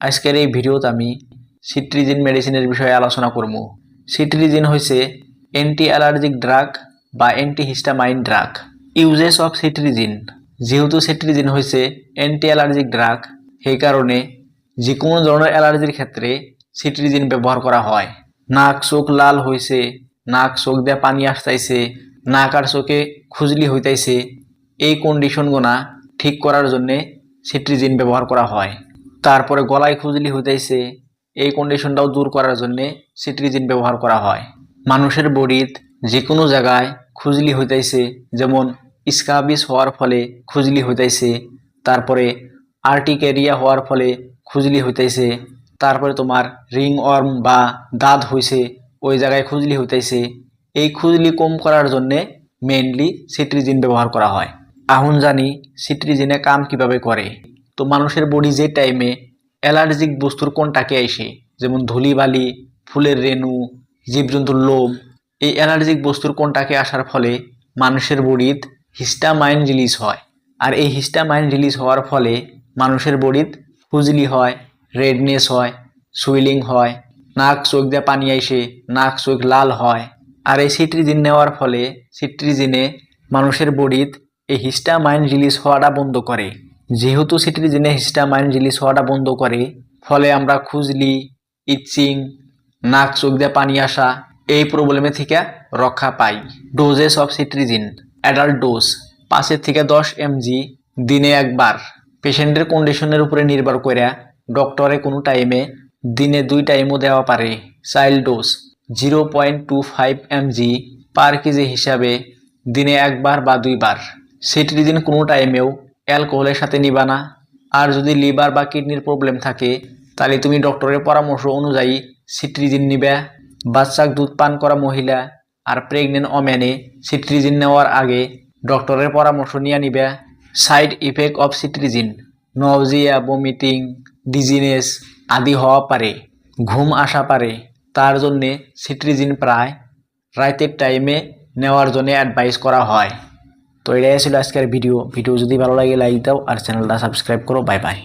আজকের এই ভিডিওতে আমি সিট্রিজিন মেডিসিনের বিষয়ে আলোচনা করব। সিট্রিজিন হয়েছে অ্যান্টি অ্যালার্জিক ড্রাগ বা anti histamine drug uses of cetirizine. যেহেতু সিট্রিজিন হয়েছে অ্যান্টি অ্যালার্জিক ড্রাগ সেই কারণে যে কোনো ধরনের অ্যালার্জির ক্ষেত্রে সিট্রিজিন ব্যবহার করা হয়। নাক, চোখ লাল হয়েছে নাক, চোখ দিয়ে পানি আসতেছে নাক আর চোখে খুজলি হইতাইছে, এই কন্ডিশনগুনা ঠিক করার জন্যে সিট্রিজিন ব্যবহার করা হয়। তারপরে গলায় খুজলি হইতাইছে এই কন্ডিশনটাও দূর করার জন্যে সিট্রিজিন ব্যবহার করা হয়। মানুষের বডিত যে কোনো জায়গায় খুজলি হইতাইছে যেমন স্কাবিস হওয়ার ফলে খুজলি হইতাইছে তারপরে আর্টিকেরিয়া হওয়ার ফলে খুজলি হইতাইছে তারপরে তোমার রিং ওয়ার্ম বা দাঁত হইছে, ওই জায়গায় খুজলি হইতাইছে এই খুজলি কম করার জন্যে মেইনলি সিট্রিজিন ব্যবহার করা হয়। এখন জানি সিট্রিজিনে কাম কীভাবে করে। তো মানুষের বডি যে টাইমে অ্যালার্জিক বস্তুর কোনটাকে আইসে যেমন ধুলিবালি, ফুলের রেণু, জীবজন্তুর লোম এই অ্যালার্জিক বস্তুর কোনটাকে আসার ফলে মানুষের বডিত হিস্টামাইন রিলিজ হয়। আর এই হিস্টামাইন রিলিজ হওয়ার ফলে মানুষের বডিত খুজলি হয় রেডনেস হয় সুইলিং হয়, নাক চোখ দিয়ে পানি আইসে নাক চোখ লাল হয়। আর এই সিট্রিজিন নেওয়ার ফলে সিট্রিজিনে মানুষের বডিত এই হিস্টামাইন রিলিজ হওয়াটা বন্ধ করে। যেহেতু সিট্রিজিনে হিস্টামাইন রিলিজ হওয়াটা বন্ধ করে, ফলে আমরা খুজলি ইচিং নাক, চোখ দিয়ে পানি আসা, এই প্রবলেমে থেকে রক্ষা পাই। Doses of cetirizine adult dose পাঁচের থেকে দশ এমজি দিনে একবার। পেশেন্টের কন্ডিশনের উপরে নির্ভর করে ডক্টরে কোনো টাইমে দিনে দুই টাইমও দেওয়া পারে। Child dose zero point two five mg per kg হিসাবে দিনে একবার বা দুইবার। সিট্রিজিন কোনো টাইমেও অ্যালকোহলের সাথে নিবা না। আর যদি লিভার বা কিডনির প্রবলেম থাকে, তাহলে তুমি ডক্টরের পরামর্শ অনুযায়ী সিট্রিজিন নিবে। বাচ্চাক দুধ পান করা মহিলা আর প্রেগনেন্ট ওম্যানে সিট্রিজিন নেওয়ার আগে ডক্টরের পরামর্শ নিয়ে নিবে। Side effect of cetirizine, nausea vomiting dizziness আদি হওয়া পারে, ঘুম আসা পারে। তার জন্যে সিট্রিজিন প্রায় রাতের টাইমে নেওয়ার জন্য অ্যাডভাইস করা হয়। তো এটাই ছিল আজকের ভিডিও ভিডিও যদি ভালো লাগে লাইক দাও আর চ্যানেলটা সাবস্ক্রাইব করো বাই বাই